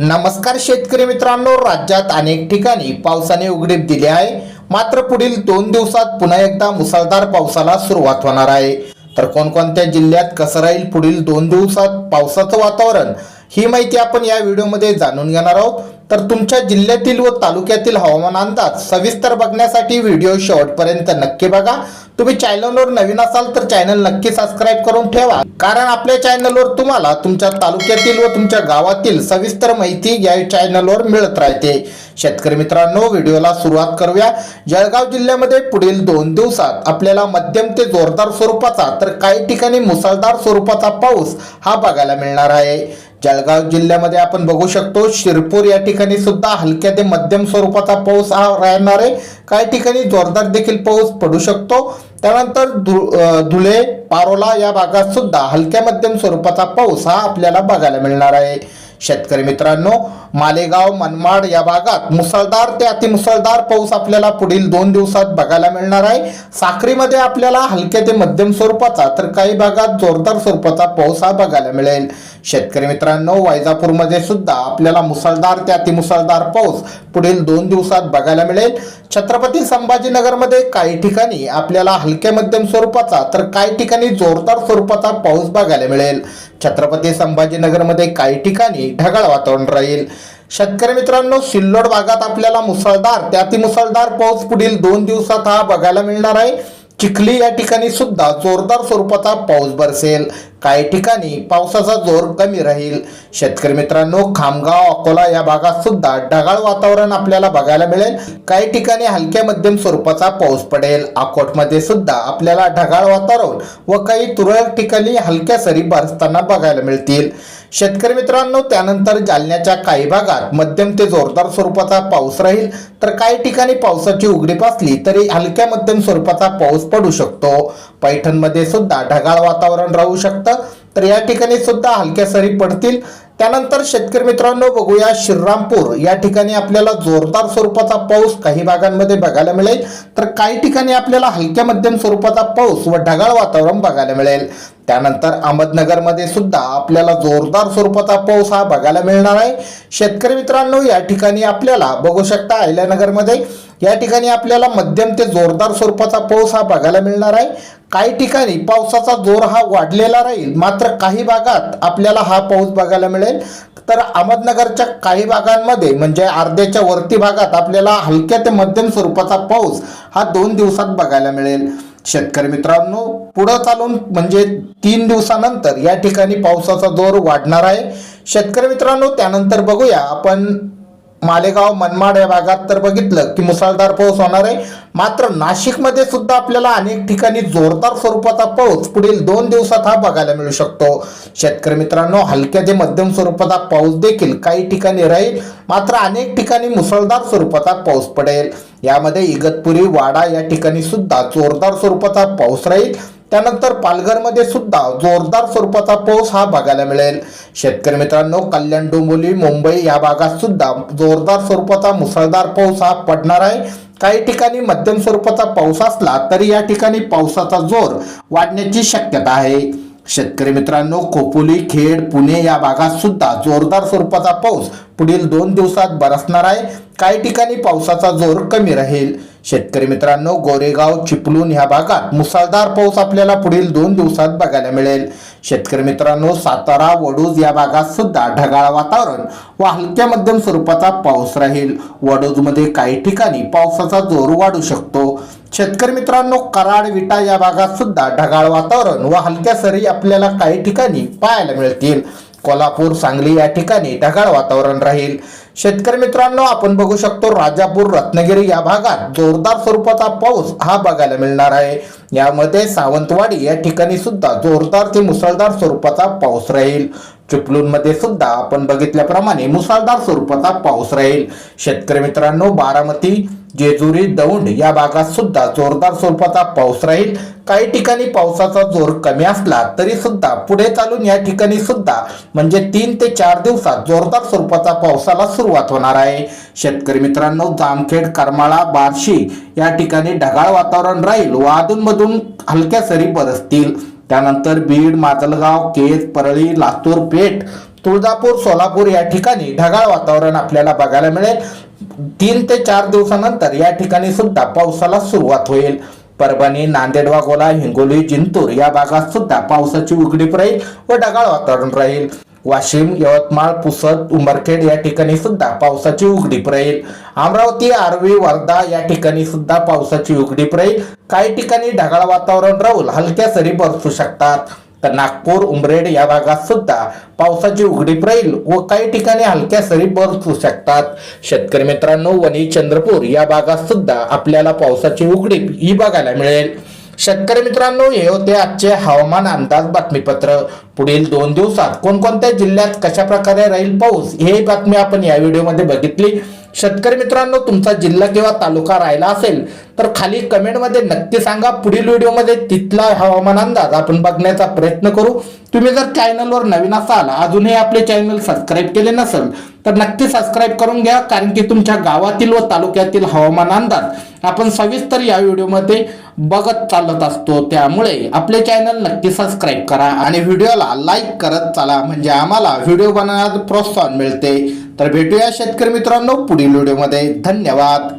नमस्कार शेतकरी मित्रांनो राज्यात अनेक ठिकाणी पावसाने उघडीप दिली आहे. मात्र पुढील दोन दिवसात पुन्हा एकदा मुसळधार पावसाला सुरुवात होणार आहे. तर कोणकोणत्या जिल्ह्यात कसं राहील पुढील दोन दिवसात पावसाचं वातावरण? ही माहिती आपण या व्हिडिओमध्ये जाणून घेणार आहोत. तर तुमच्या जिल्ह्यातील व तालुक्यातील हवामान अंदाज सविस्तर बघण्यासाठी व्हिडिओ शेवटपर्यंत नक्की बघा. तुम्ही चॅनलवर नवीन असाल तर चॅनल नक्की सबस्क्राईब करून ठेवा. कारण आपल्या चॅनलवर तुम्हाला तुमच्या तालुक्यातील व तुमच्या गावातील सविस्तर माहिती या चॅनलवर मिळत राहते. शेतकरी मित्रांनो व्हिडिओला सुरुवात करूया. जळगाव जिल्ह्यामध्ये पुढील दोन दिवसात आपल्याला मध्यम ते जोरदार स्वरूपाचा तर काही ठिकाणी मुसळधार स्वरूपाचा पाऊस हा बघायला मिळणार आहे. जळगाव जिल्ह्यामध्ये आपण बघू शकतो शिरपूर या ठिकाणी सुद्धा हलक्या ते मध्यम स्वरूपाचा पाऊस हा राहणार आहे. काही ठिकाणी जोरदार देखील पाऊस पडू शकतो. त्यानंतर धु धुळे पारोला या भागात सुद्धा हलक्या मध्यम स्वरूपाचा पाऊस हा आपल्याला बघायला मिळणार आहे. शेतकरी मित्रांनो मालेगाव मनमाड या भागात मुसळधार ते अतिमुसळधार पाऊस आपल्याला पुढील दोन दिवसात बघायला मिळणार आहे. साखरीमध्ये आपल्याला हलके ते मध्यम स्वरूपाचा तर काही भागात जोरदार स्वरूपाचा पाऊस हा बघायला मिळेल. शेतकरी मित्रांनो वैजापूरमध्ये सुद्धा आपल्याला मुसळधार ते अतिमुसळधार पाऊस पुढील दोन दिवसात बघायला मिळेल. छत्रपती संभाजीनगरमध्ये काही ठिकाणी आपल्याला हलक्या मध्यम स्वरूपाचा तर काही ठिकाणी जोरदार स्वरूपाचा पाऊस बघायला मिळेल. छत्रपती संभाजीनगरमध्ये काही ठिकाणी ढगाळ वातावरण राहील. शेतकरी मित्रांनो सिल्लोड भागात आपल्याला मुसळधार ते अतिमुसळधार पाऊस पुढील दोन दिवसात हा बघायला मिळणार आहे. चिखली या ठिकाणी सुद्धा जोरदार स्वरूपाचा पाऊस बरसेल. काही ठिकाणी पावसाचा जोर कमी राहील. शेतकरी मित्रांनो खामगाव अकोला या भागात सुद्धा ढगाळ वातावरण आपल्याला बघायला मिळेल. काही ठिकाणी हलक्या मध्यम स्वरूपाचा पाऊस पडेल. अकोटमध्ये सुद्धा आपल्याला ढगाळ वातावरण व काही तुरळक ठिकाणी हलक्या सरी बरसताना बघायला मिळतील. शेतकरी मित्रांनो त्यानंतर जालन्याच्या काही भागात मध्यम ते जोरदार स्वरूपाचा पाऊस राहील. तर काही ठिकाणी पावसाची उघडीप असली तरी हलक्या मध्यम स्वरूपाचा पाऊस पडू शकतो. पैठणमध्ये सुद्धा ढगाळ वातावरण राहू शकतं. तर या ठिकाणी सुद्धा हलक्या सरी पडतील. त्यानंतर शेतकरी मित्रांनो बघूया श्रीरामपूर. या ठिकाणी आपल्याला जोरदार स्वरूपाचा पाऊस काही भागांमध्ये बघायला मिळेल. तर काही ठिकाणी आपल्याला हलक्या मध्यम स्वरूपाचा पाऊस व ढगाळ वातावरण बघायला मिळेल. त्यानंतर अहमदनगरमध्ये सुद्धा आपल्याला जोरदार स्वरूपाचा पाऊस हा बघायला मिळणार आहे. शेतकरी मित्रांनो या ठिकाणी आपल्याला बघू शकता अहिल्यानगरमध्ये या ठिकाणी आपल्याला मध्यम ते जोरदार स्वरूपाचा पाऊस हा बघायला मिळणार आहे. काही ठिकाणी पावसाचा जोर हा वाढलेला राहील. मात्र काही भागात आपल्याला हा पाऊस बघायला मिळेल. तर अहमदनगरच्या काही भागांमध्ये म्हणजे अर्ध्याच्या वरती भागात आपल्याला हलक्या ते मध्यम स्वरूपाचा पाऊस हा दोन दिवसात बघायला मिळेल. शेतकरी मित्रांनो पुढं चालून म्हणजे तीन दिवसानंतर या ठिकाणी पावसाचा जोर वाढणार आहे. शेतकरी मित्रांनो त्यानंतर बघूया आपण मालेगाव मनमाड या भागात तर बघितलं की मुसळधार पाऊस होणार आहे. मात्र नाशिकमध्ये सुद्धा आपल्याला अनेक ठिकाणी जोरदार स्वरूपाचा पाऊस पुढील दोन दिवसात हा बघायला मिळू शकतो. शेतकरी मित्रांनो हलक्या ते मध्यम स्वरूपाचा पाऊस देखील काही ठिकाणी राहील. मात्र अनेक ठिकाणी मुसळधार स्वरूपाचा पाऊस पडेल. यामध्ये इगतपुरी वाडा या ठिकाणी सुद्धा जोरदार स्वरूपाचा पाऊस राहील. त्यानंतर पालघरमध्ये सुद्धा जोरदार स्वरूपाचा पाऊस हा बघायला मिळेल. शेतकरी मित्रांनो कल्याण डोंबिवली मुंबई या भागात सुद्धा जोरदार स्वरूपाचा मुसळधार पाऊस हा पडणार आहे. काही ठिकाणी मध्यम स्वरूपाचा पाऊस असला तरी या ठिकाणी पावसाचा जोर वाढण्याची शक्यता आहे. शेतकरी मित्रांनो कोपोली खेड पुणे या भागात सुद्धा जोरदार स्वरूपाचा पाऊस पुढील दोन दिवसात बरसणार आहे. काही ठिकाणी पावसाचा जोर कमी राहील. शेतकरी मित्रांनो गोरेगाव चिपलून ह्या भागात मुसळधार पाऊस आपल्याला पुढील दोन दिवसात बघायला मिळेल. शेतकरी मित्रांनो सातारा वडूज या भागात सुद्धा ढगाळ वातावरण व हलक्या मध्यम स्वरूपाचा पाऊस राहील. वडूजमध्ये काही ठिकाणी पावसाचा जोर वाढू शकतो. शेतकरी मित्रांनो कराड विटा या भागात सुद्धा ढगाळ वातावरण व हलक्या सरी आपल्याला काही ठिकाणी पाहायला मिळतील. कोल्हापूर सांगली या ठिकाणी ढगाळ वातावरण राहील. शेतकरी मित्रांनो आपण बघू शकतो राजापूर रत्नागिरी या भागात जोरदार स्वरूपाचा पाऊस हा बघायला मिळणार आहे. यामध्ये सावंतवाडी या ठिकाणी सुद्धा जोरदार ते मुसळधार स्वरूपाचा पाऊस राहील. चिपळूणमध्ये सुद्धा आपण बघितल्याप्रमाणे मुसळधार स्वरूपाचा पाऊस राहील. शेतकरी मित्रांनो बारामती जेजुरी दौंड या भागात सुद्धा जोरदार स्वरूपाचा पाऊस राहील. काही ठिकाणी पावसाचा जोर कमी असला तरी सुद्धा पुढे चालून या ठिकाणी सुद्धा म्हणजे तीन ते चार दिवसात जोरदार स्वरूपाचा पावसाला सुरुवात होणार आहे. शेतकरी मित्रांनो जामखेड करमाळा बार्शी या ठिकाणी ढगाळ वातावरण राहील व अधूनमधून हलक्या सरी बरसतील. त्यानंतर बीड माजलगाव केज परळी लातूर पेठ तुळजापूर सोलापूर या ठिकाणी ढगाळ वातावरण आपल्याला बघायला मिळेल. तीन ते चार दिवसानंतर या ठिकाणी सुद्धा पावसाला सुरुवात होईल. परभणी नांदेड वाघोला हिंगोली जिंतूर या भागात सुद्धा पावसाची उघडीप राहील व ढगाळ वातावरण राहील. वाशिम यवतमाळ पुसद उमरखेड या ठिकाणी सुद्धा पावसाची उघडीप राहील. अमरावती आर्वी वर्धा या ठिकाणी सुद्धा पावसाची उघडीप राहील. काही ठिकाणी ढगाळ वातावरण राहून हलक्या सरी बरसू शकतात. तर नागपूर उमरेड या भागात सुद्धा पावसाची उघडीप राहील व काही ठिकाणी हलक्या सरी बरसू शकतात. शेतकरी मित्रांनो वणी चंद्रपूर या भागात सुद्धा आपल्याला पावसाची उघडीप ही बघायला मिळेल. शेतकरी मित्रांनो हे होते आजचे हवामान अंदाज बातमीपत्र. पुढील दोन दिवसात कोणकोणत्या जिल्ह्यात कशा प्रकारे राहील पाऊस हे बातमी आपण या व्हिडिओमध्ये बघितली. शेतकरी मित्रांनो तुमचा जिल्हा किंवा तालुका राहिला असेल तर खाली कमेंटमध्ये नक्की सांगा. पुढील व्हिडिओमध्ये तिथला हवामान अंदाज आपण बघण्याचा प्रयत्न करू. तुम्ही जर चॅनलवर नवीन असाल अजूनही आपले चॅनल सबस्क्राईब केले नसेल तर नक्की सबस्क्राईब करून घ्या कारण की तुमच्या गावातील व तालुक्यातील हवामान अंदाज आपण सविस्तर या व्हिडिओमध्ये बघत चालत असतो. त्यामुळे आपले चॅनल नक्की सबस्क्राईब करा आणि व्हिडिओला लाईक करत चला. म्हणजे आम्हाला व्हिडिओ बनवण्यात प्रोत्साहन मिळते. तर भेटूया शेतकरी मित्रांनो पुढील व्हिडिओमध्ये. धन्यवाद.